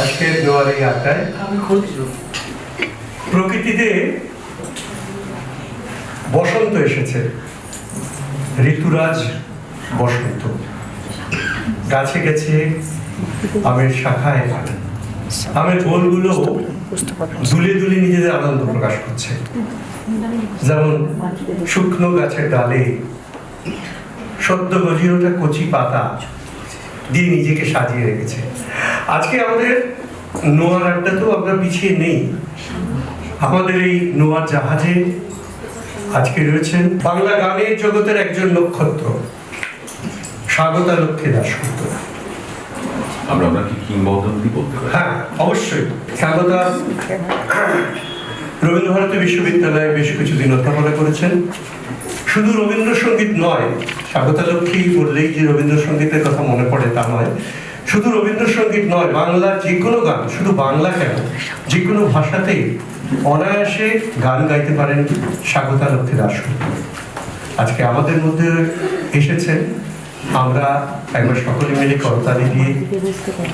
আজকের নোয়ার এই আড্ডায় প্রকৃতিতে বসন্ত এসেছে। ঋতুরাজ বসন্ত। গাছে গেছে আমের শাখায় আমের গোলগুলো দুলে দুলে নিজেদের আনন্দ প্রকাশ করছে। যেমন শুকনো গাছের ডালে সদ্য গজিয়ে ওঠা কচি পাতা দিয়ে নিজেকে সাজিয়ে রেখেছে। আজকে আমাদের নোয়ার আড্ডাতেও আমরা পিছিয়ে নেই। আমাদের এই নোয়ার জাহাজে আজকে রয়েছেন বাংলা গানের জগতের একজন নক্ষত্র স্বাগতা লক্ষ্মী দাসগুপ্ত আমরা কিংবদন্তি বলতে পারি। হ্যাঁ অবশ্যই। স্বাগতা। রবীন্দ্রভারতী বিশ্ববিদ্যালয়ে বেশ কিছুদিন অধ্যাপনা করেছেন। শুধু রবীন্দ্রসঙ্গীত নয় স্বাগতা লক্ষ্মী বললেই যে রবীন্দ্রসঙ্গীতের কথা মনে পড়ে তা নয় শুধু রবীন্দ্রসঙ্গীত নয়, বাংলার যে কোনো গান, শুধু বাংলা কেন? যে কোনো ভাষাতেই অনায়াসে গান গাইতে পারেন স্বাগতা লক্ষ্মী দাসগুপ্ত আজকে আমাদের মধ্যে এসেছেন আমরা একবার সকলে মিলে করতালি দিয়ে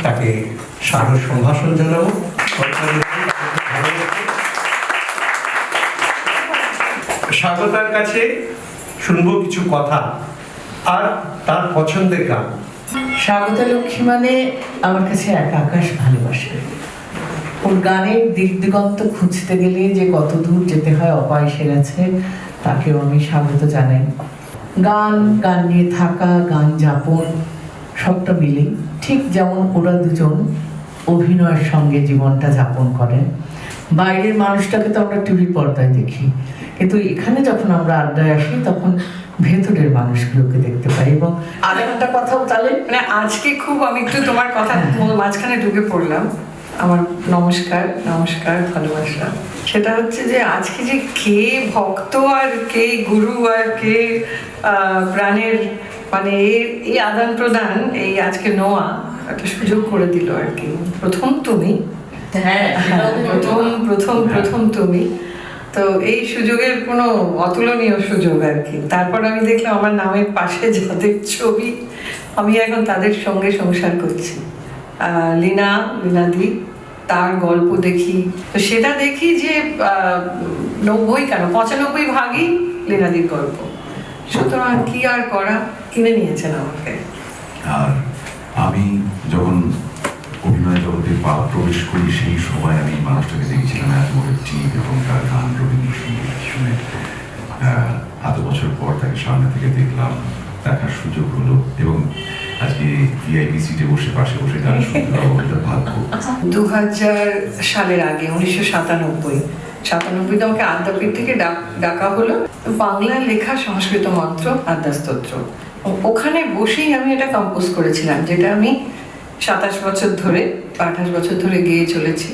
তাকে সাদর সম্ভাষণ জানাব। স্বাগতার কাছে শুনব কিছু কথা আর তার পছন্দের গান। স্বাগতা লক্ষ্মী মানে আমার কাছে এক আকাশ ভালোবাসে। ওর গানের দিক দিগন্ত খুঁজতে গেলে যে কত দূর যেতে হয় অপায়সে গেছে, তাকেও আমি স্বাগত জানাই। গান গান নিয়ে থাকা, গান যাপন, সবটা মিলে ঠিক যেমন ওরা দুজন অভিনয়ের সঙ্গে জীবনটা যাপন করেন। বাইরের মানুষটাকে তো আমরা টিভির পর্দায় দেখি। কিন্তু এখানে যখন আমরা আড্ডায় আসি তখন ভেতরের মানুষগুলোকে দেখতে পাই এবং আরেকটা কথাও তাহলে মানে আজকে খুব আমি একটু তোমার কথা মাঝখানে ঢুকে পড়লাম। আমার নমস্কার নমস্কার ভালোবাসা। সেটা হচ্ছে যে আজকে যে কে ভক্ত আর কে গুরু আর কে প্রাণের মানে এই আদান প্রদান এই আজকে নোয়া একটা সুযোগ করে দিল আর কি। প্রথম তুমি। হ্যাঁ। হ্যাঁ, প্রথম প্রথম প্রথম তুমি। তো এই সুযোগের কোনো অতুলনীয় সুযোগ আর কি। তারপর আমি দেখলাম আমার নামের পাশে যাদের ছবি আমি এখন তাদের সঙ্গে সংসার করছি। লীনা লীনাদি তার গল্প দেখি। তো সেটা দেখি যে নব্বই কেন? পঁচানব্বই ভাগই লীনাদির গল্প। সুতরাং কি আর করা? কিনে নিয়েছেন আমাকে। আর আমি যখন পা প্রবেশ করি সেই সময় আমি মানুষটাকে দেখেছিলাম এত বড় টিপ এবং তার গান রবীন্দ্রসঙ্গীত শুনে এত বছর পর তাকে সামনে থেকে দেখলাম দেখার সুযোগ হলো এবং আজকে ভিআইপি সিটে বসে পাশে বসে গান শুনতে পাবো ভাগ্য দু হাজার সালের আগে উনিশশো সাতানব্বই সাতানব্বইতে আমাকে আদ্যাপীঠ থেকে ডাকা হলো বাংলায় লেখা সংস্কৃত মন্ত্র আদ্যাস্তোত্র ওখানে বসেই আমি এটা কম্পোজ করেছিলাম যেটা আমি সাতাশ বছর ধরে আঠাশ বছর ধরে গিয়ে চলেছি।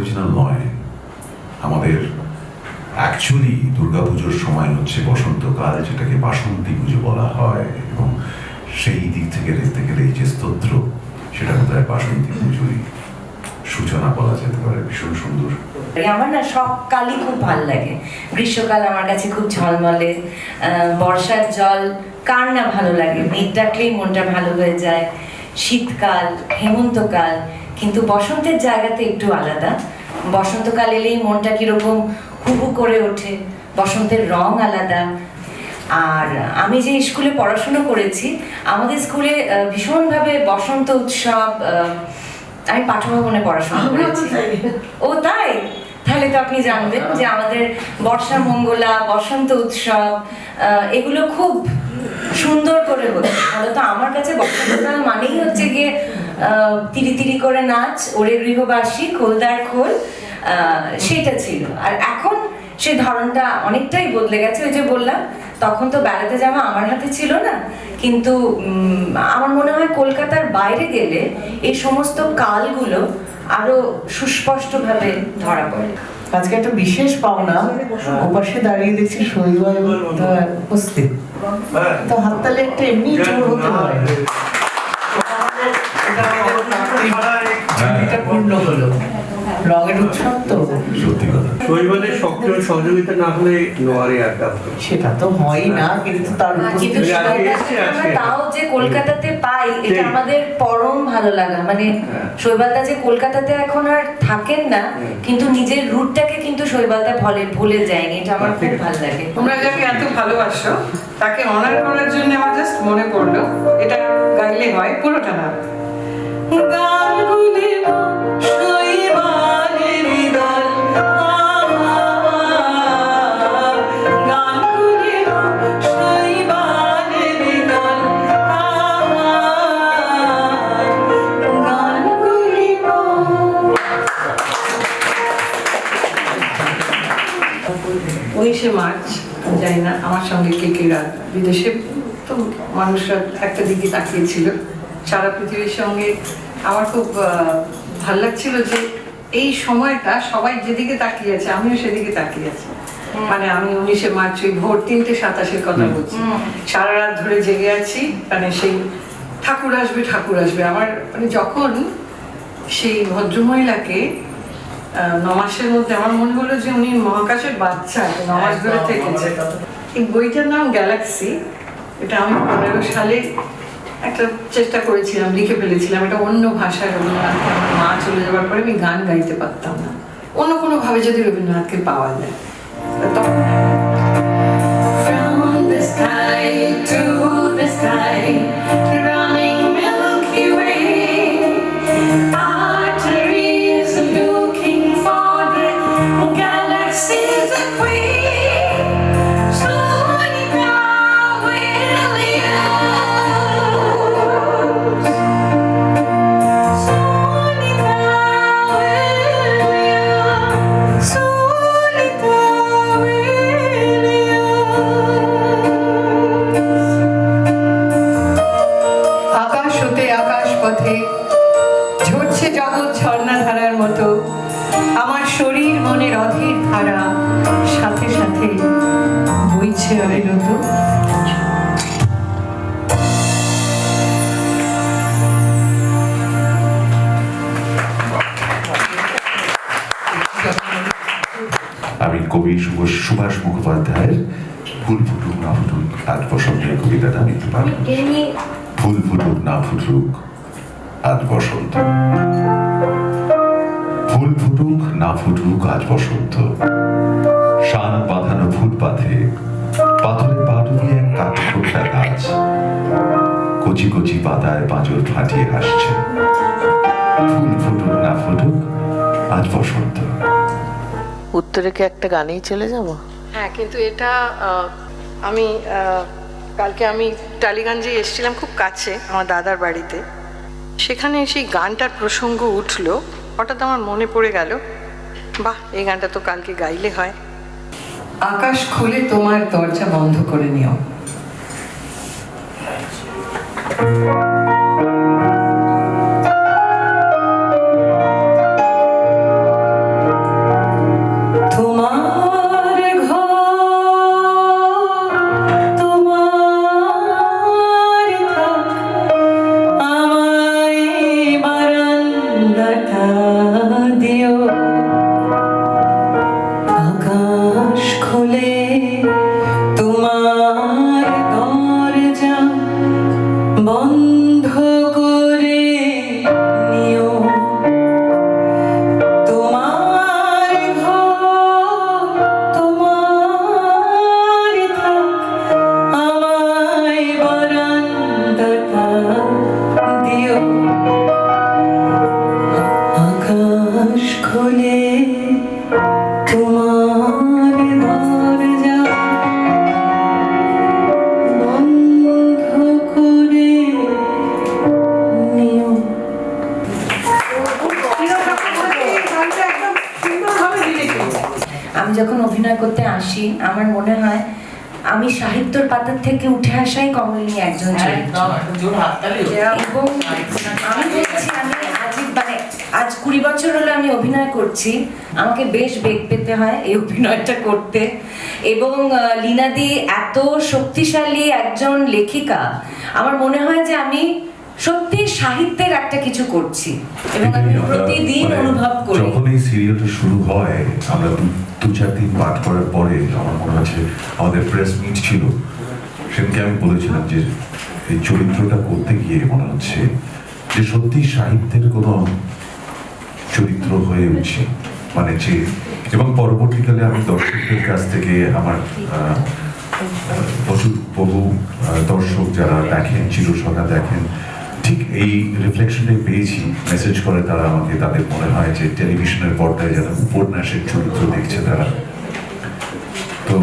অরিজিনাল নয়। আমাদের অ্যাকচুয়ালি দুর্গাপুজোর সময় হচ্ছে বসন্তকাল, যেটাকে বাসন্তী পুজো বলা হয়, এবং সেই দিক থেকে দেখতে গেলে এই যে স্তোত্র, সেটা বোধহয় বাসন্তী পুজোরই সূচনা বলা যেতে পারে, ভীষণ সুন্দর। আমার না সব কালই খুব ভালো লাগে। গ্রীষ্মকাল আমার কাছে খুব ঝলমলে। বর্ষার জল, কার না ভালো লাগে? মেঘ ডাকলেই মনটা ভালো হয়ে যায়। শীতকাল, হেমন্তকাল কিন্তু বসন্তের জায়গাতে একটু আলাদা। বসন্তকাল এলেই মনটা কীরকম হুহু করে ওঠে বসন্তের রং আলাদা। আর আমি যে স্কুলে পড়াশোনা করেছি আমাদের স্কুলে ভীষণভাবে বসন্ত উৎসব আমি পাঠভবনে পড়াশোনা করেছি। ও তাই? তাহলে তো আপনি জানবেন যে আমাদের বর্ষা মঙ্গলা বসন্ত উৎসব আহ, এগুলো খুব সুন্দর করে হতো মূলত আমার কাছে বসন্তকাল মানেই হচ্ছে গিয়ে তিরি তিরি করে নাচ ওরে গৃহবাসী খোলদার খোল আহ, সেটা ছিল। আর এখন সেই ধরনটা অনেকটাই বদলে গেছে ওই যে বললাম তখন তো বেড়াতে যাওয়া আমার হাতে ছিল না। কিন্তু আমার মনে হয় কলকাতার বাইরে গেলে এই সমস্ত কালগুলো আরও সুস্পষ্টভাবে ধরা পড়ে। আজকে একটা বিশেষ পাওনা ওপাশে দাঁড়িয়ে দেখছি শৈবাল উপস্থিত। তো হাততালি একটা এমনি জোর হতে পারে এটা পূর্ণ হলো। রঙের উৎসব তো। শৈবালের সক্রিয় সহযোগিতা না হলে নোয়ারে আড্ডা সেটা তো হয় না কিন্তু তার কিন্তু আজকে। তাও যে কলকাতাতে পাই এটা আমাদের পরম ভালো লাগা। মানে শৈবালদা যে কলকাতাতে এখন আর থাকেন না কিন্তু নিজের রুটটাকে কিন্তু শৈবালদা ভুলে ভুলে যায়নি। এটা আমার খুব ভালো লাগে। তোমরা যাকে এত ভালোবাসো তাকে অনার করার জন্য আমার জাস্ট মনে পড়ল। এটা গাইলে হয় পুরোটা না। গান উনিশে মার্চ জানি না আমার সঙ্গে কে বিদেশে তো মানুষরা একটা দিকে তাকিয়েছিল সারা পৃথিবীর সঙ্গে আমার খুব ভালো লাগছিল যে এই সময়টা সবাই যেদিকে তাকিয়ে আছে আমিও সেদিকে তাকিয়ে আছি। মানে আমি উনিশে মার্চ ওই ভোর তিনটে সাতাশের কথা বলছি। সারা রাত ধরে জেগে আছি মানে সেই ঠাকুর আসবে ঠাকুর আসবে। আমার মানে যখন সেই ভদ্রমহিলাকে আহ, নমাসের মধ্যে আমার মনে হলো যে উনি মহাকাশের বাচ্চা নমাস ধরে থেকেছে। এই বইটার নাম গ্যালাক্সি। এটা আমি পনেরো সালে একটা চেষ্টা করেছিলাম, লিখে ফেলেছিলাম, এটা অন্য ভাষায় রবীন্দ্রনাথকে আমার মা চলে যাওয়ার পরে আমি গান গাইতে পারতাম না অন্য কোনো ভাবে যদি রবীন্দ্রনাথকে পাওয়া যায় তখন. ঝরছে জগৎ ঝর্ণাধারার মতো। আমার শরীর মনের অধীর ধারা সাথে সাথে বইছে অবিরত আমি কবি সুভাষ সুভাষ মুখোপাধ্যায়ের ফুল ফুটুক না ফুটুক আজ বসন্তের কবিতাটা আমি একটু ফুল ফুটুক না ফুটুক। আজ বসন্ত। ফুল ফুটুক না ফুটুক আজ বসন্ত। শান বাঁধানো ফুটপাথে পাথরে পা দিয়ে এক কাঠখোট্টা গাছ কচি কচি পাতায় পাঁজর ফাটিয়ে হাসছে ফুল ফুটুক না ফুটুক আজ বসন্ত। উত্তরে কি একটা গানেই চলে যাব? হ্যাঁ কিন্তু এটা আমি কালকে আমি টালিগঞ্জে এসেছিলাম খুব কাছে আমার দাদার বাড়িতে। সেখানে সেই গানটার প্রসঙ্গ উঠল, হঠাৎ আমার মনে পড়ে গেল, বাহ, এই গানটা তো কালকে গাইলে হয়। আকাশ খুলে তোমার দরজা বন্ধ করে নিও। আমার মনে হয় আমি সাহিত্যর পাতার থেকে উঠে আসাই কমলিনী একজন এবং আমি আমি আজ মানে আজ কুড়ি বছর হলো আমি অভিনয় করছি। আমাকে বেশ বেগ পেতে হয় এই অভিনয়টা করতে। এবং লীনাদি এত শক্তিশালী একজন লেখিকা। আমার মনে হয় যে আমি সাহিত্যের একটা কিছু করছি এবং আমি প্রতিদিন মানে অনুভব করি। যখন এই সিরিয়ালটা শুরু হয় আমরা দু- চার দিন পাঠ করার পরে আমার মনে হচ্ছে আমাদের প্রেস মিট ছিল। সেদিনকে আমি বলেছিলাম যে এই চরিত্রটা করতে গিয়ে মনে হচ্ছে যে সত্যি সাহিত্যের কোনো চরিত্র হয়ে উঠছে। মানে যে এবং পরবর্তীকালে আমি দর্শকদের কাছ থেকে আমার প্রচুর বহু দর্শক যারা দেখেন চিরসখা দেখেন ঠিক এই রিফ্লেকশনটাই পেয়েছি। মেসেজ করে তারা আমাকে, তাদের মনে হয় যে টেলিভিশনের পর্দায় যেন উপন্যাসের চরিত্র দেখছে তারা। তো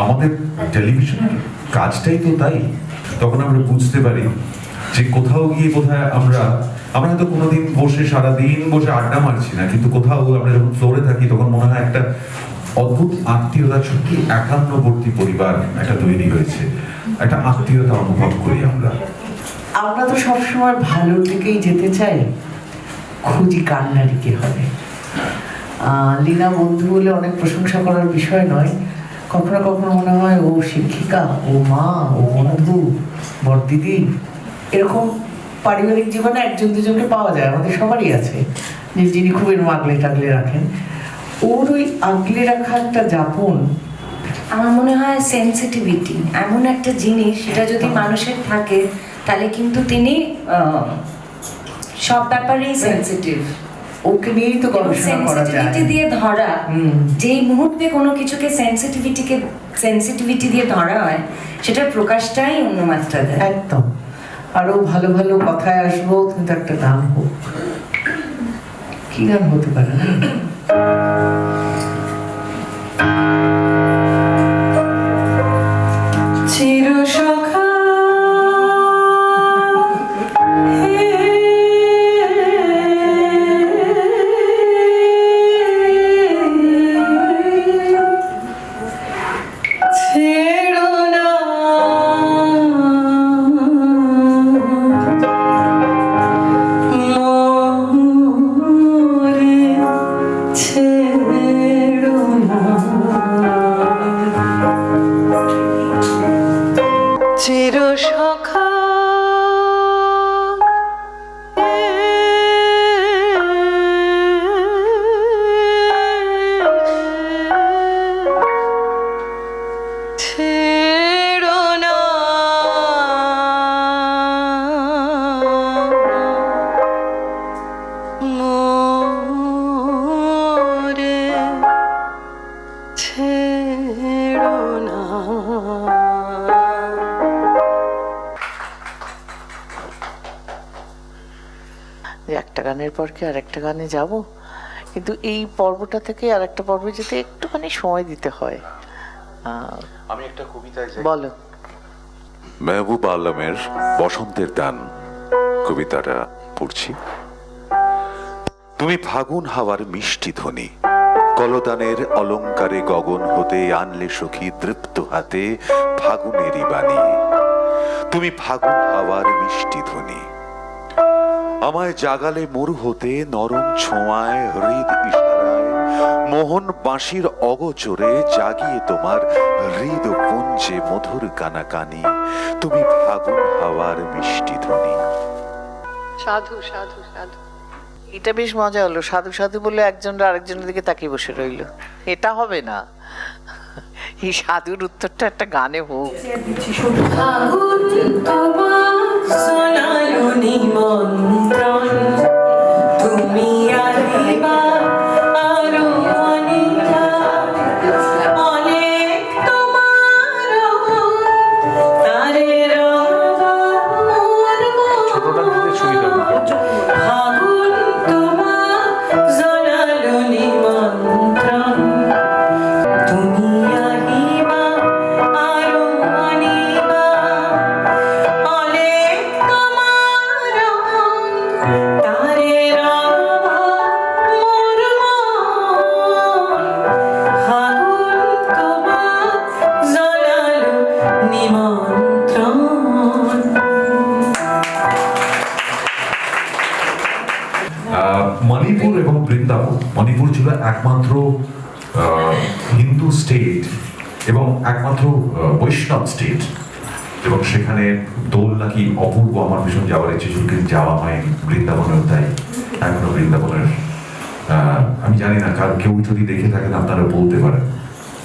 আমাদের টেলিভিশনের কাজটাই তো তাই। তখন আমরা বুঝতে পারি যে কোথাও গিয়ে কোথায় আমরা আমরা হয়তো কোনোদিন বসে সারাদিন বসে আড্ডা মারছি না, কিন্তু কোথাও আমরা যখন ফ্লোরে থাকি, তখন মনে হয় একটা অদ্ভুত আত্মীয়তা সত্যি একান্নবর্তী পরিবার একটা তৈরি হয়েছে। একটা আত্মীয়তা অনুভব করি আমরা। আমরা তো সবসময় ভালোর দিকেই যেতে চাই খুঁজি কান্নারিকে হবে। লীনা বন্ধু বলে অনেক প্রশংসা করার বিষয় নয়। কখনো কখনো মনে হয় ও শিক্ষিকা ও মা ও বন্ধু বড়দিদি এরকম পারিবারিক জীবনে একজন দুজনকে পাওয়া যায় আমাদের সবারই আছে। যে যিনি খুব এরকম আগলে টাগলে রাখেন। ওর ওই আগলে রাখা একটা যাপন আমার মনে হয় সেন্সিটিভিটি এমন একটা জিনিস সেটা যদি মানুষের থাকে তাহলে কিন্তু তিনি সব ব্যাপারেই সেন্সিটিভ ওকে নিয়েই তো গবেষণা করা যায়। সেন্সিটিভিটি দিয়ে ধরা। যেই মুহূর্তে কোনো কিছুকে সেন্সিটিভিটিকে সেন্সিটিভিটি দিয়ে ধরা হয় সেটার প্রকাশটাই অন্য মাত্রা দেয়। একদম। আরও ভালো ভালো কথায় আসব কিন্তু একটা গান হোক। কি গান হতে পারে? যে একটা গানের পর কি আর একটা গানে যাব? কিন্তু এই পর্বটা থেকে আর একটা পর্বে যেতে একটুখানি সময় দিতে হয়। আমি একটা কবিতায় বলো। মেহবুব আলমের বসন্তের গান কবিতাটা পড়ছি। তুমি ফাগুন হাওয়ার মিষ্টি ধ্বনি কলদানের অলংকারে গগন হতে আনলে সখী তৃপ্ত হাতে ফাগুনেরই বাণী। তুমি ফাগুন হাওয়ার মিষ্টি ধ্বনি আমায় জাগালে মরু হতে নরম ছোঁয়ায় হৃদ ইশারায়। মোহন বাঁশির অগোচরে জাগিয়ে তোমার হৃদ পুঞ্জে মধুর কানাকানি। তুমি ফাগুন হাওয়ার মিষ্টি ধ্বনি। সাধু সাধু সাধু। এটা বেশ মজা হলো। সাধু সাধু বলে একজনরা আরেকজনের দিকে তাকিয়ে বসে রইল। এটা হবে না। এই সাধুর উত্তরটা একটা গানে হোক। শোনালো নিমন্ত্রণ তুমি একমাত্র বৈষ্ণব স্টেট এবং সেখানে দোল নাকি অপূর্ব আমার ভীষণ যাওয়ার ইচ্ছে ছিল কিন্তু যাওয়া হয় বৃন্দাবনেও তাই এখনও বৃন্দাবনের আমি জানি না কার কেউ যদি দেখে থাকেন আপনারা বলতে পারেন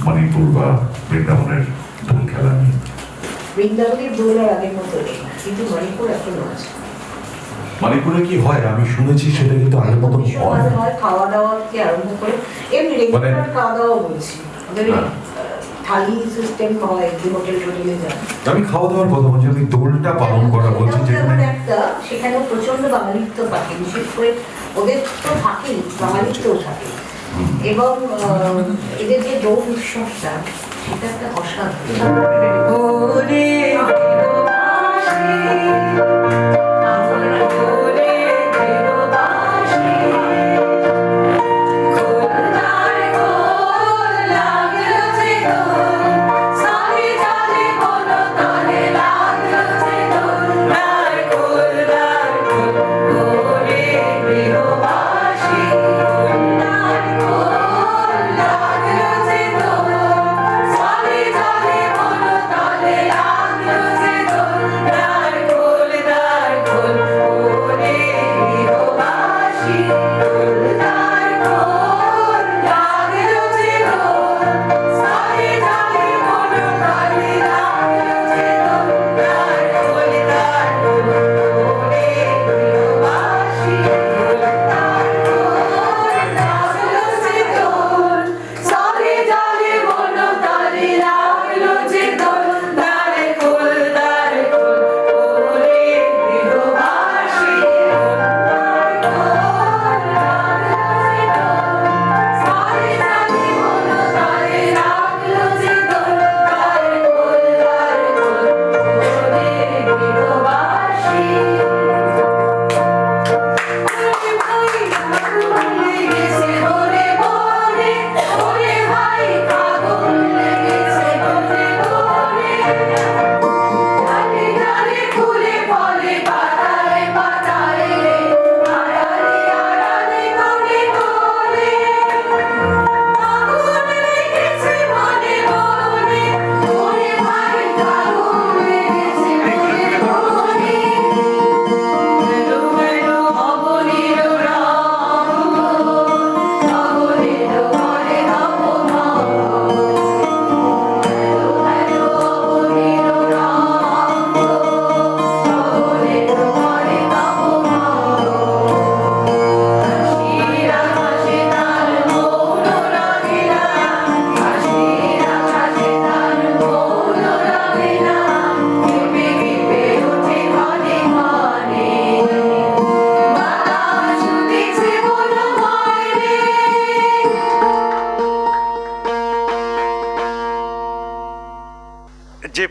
মণিপুর বা বৃন্দাবনের দোল খেলা নিয়ে। বৃন্দাবনের দোল আর আগের মতো কিন্তু মণিপুর এখনও আছে। মণিপুরে কি হয়? আমি শুনেছি সেটা কিন্তু আগের মতন হয়। খাওয়া দাওয়া থেকে আরম্ভ করে এমনি রেগুলার মানে- খাওয়া দাওয়া বলছি। থালি সিস্টেম হয় যে হোটেল টোটেলে যান আমি খাওয়া দাওয়ার কথা বলছি আমি দোলটা পালন করা বলছি যেমন যেখানে একটা সেখানেও প্রচণ্ড বাঙালিত্ব থাকে বিশেষ করে ওদের তো থাকেই বাঙালিত্বও থাকে। এবং আহ, এদের যে দোল উৎসবটা সেটা একটা অসাধারণ।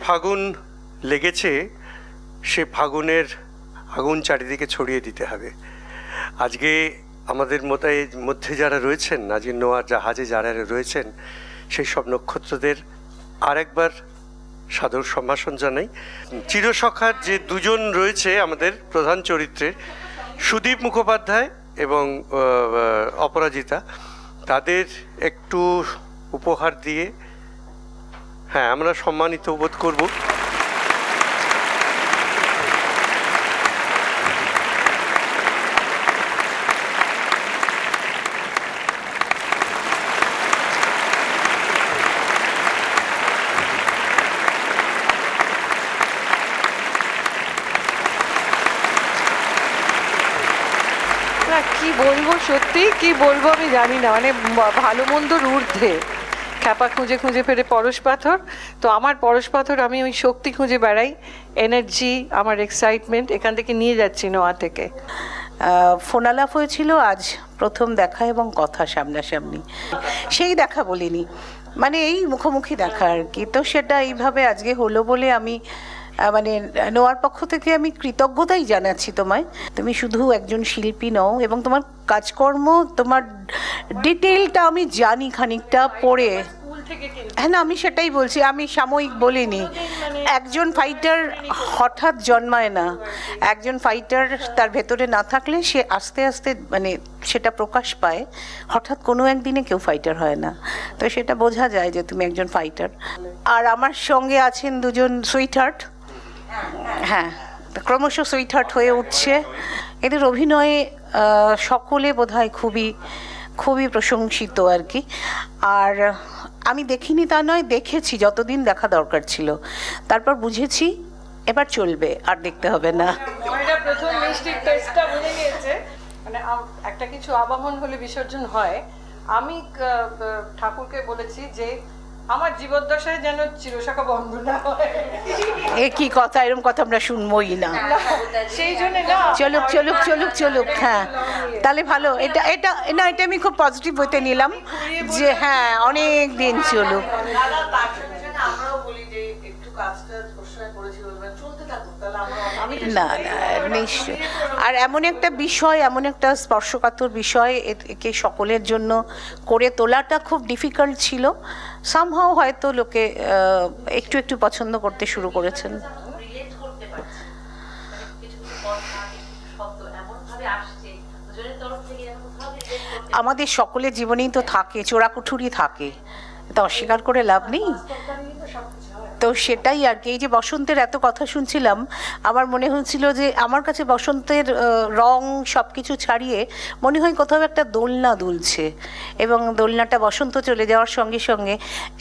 ফাগুন লেগেছে, সে ফাগুনের আগুন চারিদিকে ছড়িয়ে দিতে হবে। আজকে আমাদের মতায় মধ্যে যারা রয়েছেন, নাজির নোয়ার জাহাজে যারা রয়েছেন, সেই সব নক্ষত্রদের আরেকবার সাদর সম্ভাষণ জানাই। চিরসখার যে দুজন রয়েছে আমাদের প্রধান চরিত্রে সুদীপ মুখোপাধ্যায় এবং অপরাজিতা, তাদের একটু উপহার দিয়ে হ্যাঁ আমরা সম্মানিত বোধ করব। কি বলব সত্যি, কি বলব আমি জানি না মানে ভালো মন্দর ঊর্ধ্বে খ্যাপা খুঁজে খুঁজে ফেরে পরশ পাথর। তো আমার পরশ পাথর আমি ওই শক্তি খুঁজে বেড়াই এনার্জি আমার এক্সাইটমেন্ট এখান থেকে নিয়ে যাচ্ছি নোয়া থেকে। ফোনালাপ হয়েছিল, আজ প্রথম দেখা এবং কথা সামনাসামনি। সেই দেখা বলিনি। মানে এই মুখোমুখি দেখা আর কি। তো সেটা এইভাবে আজকে হলো বলে আমি মানে নোয়ার পক্ষ থেকে আমি কৃতজ্ঞতাই জানাচ্ছি তোমায়। তুমি শুধু একজন শিল্পী নও, এবং তোমার কাজকর্ম, তোমার ডিটেলটা আমি জানি খানিকটা পড়ে হ্যাঁ না, আমি সেটাই বলছি, আমি সাময়িক বলিনি। একজন ফাইটার হঠাৎ জন্মায় না। একজন ফাইটার তার ভেতরে না থাকলে সে আস্তে আস্তে মানে সেটা প্রকাশ পায়। হঠাৎ কোনো একদিনে কেউ ফাইটার হয় না। তো সেটা বোঝা যায় যে তুমি একজন ফাইটার আর আমার সঙ্গে আছেন দুজন সুইটহার্ট হ্যাঁ ক্রমশ সুইটহার্ট হয়ে উঠছে। এদের অভিনয়ে সকলে বোধহয় খুবই খুবই প্রশংসিত আর কি। আর আমি দেখিনি তা নয়, দেখেছি, যতদিন দেখা দরকার ছিল। তারপর বুঝেছি, এবার চলবে, আর দেখতে হবে না। প্রথম টেস্টটা মানে একটা কিছু আবাহন হলে বিসর্জন হয়। আমি ঠাকুরকে বলেছি যে আমার জীবদ্দশায় যেন চিরশাখা বন্ধ না হয়। এ কি কথা? এরকম কথা আমরা শুনবই না। সেই জন্য না। চলুক চলুক চলুক চলুক হ্যাঁ। তাহলে ভালো। এটা এটা না এটা আমি খুব পজিটিভ হতে নিলাম যে হ্যাঁ অনেক দিন চলুক। আমরাও বলি যে একটু কাজটা ওর সঙ্গে করেছি বলবেন চলতে থাকুক তাহলে আমরা আমি না না নিশ্চয় আর এমন একটা বিষয়, এমন একটা স্পর্শকাতর বিষয় একে সকলের জন্য করে তোলাটা খুব ডিফিকাল্ট ছিল। সামহাও হয়তো লোকে একটু একটু পছন্দ করতে শুরু করেছেন। আমাদের সকলের জীবনেই তো থাকে, চোরাকুঠুরি থাকে। তা অস্বীকার করে লাভ নেই। তো সেটাই আর কি। এই যে বসন্তের এত কথা শুনছিলাম, আমার মনে হয়েছিল যে আমার কাছে বসন্তের রং সব কিছু ছাড়িয়ে মনে হয় কোথাও একটা দোলনা দুলছে এবং দোলনাটা বসন্ত চলে যাওয়ার সঙ্গে সঙ্গে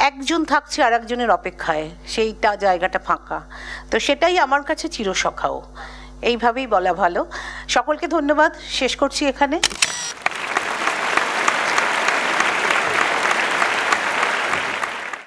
একজন থাকছে আর একজনের অপেক্ষায়, সেইটা জায়গাটা ফাঁকা। তো সেটাই আমার কাছে চিরসখাও। এইভাবেই বলা ভালো। সকলকে ধন্যবাদ। শেষ করছি এখানে।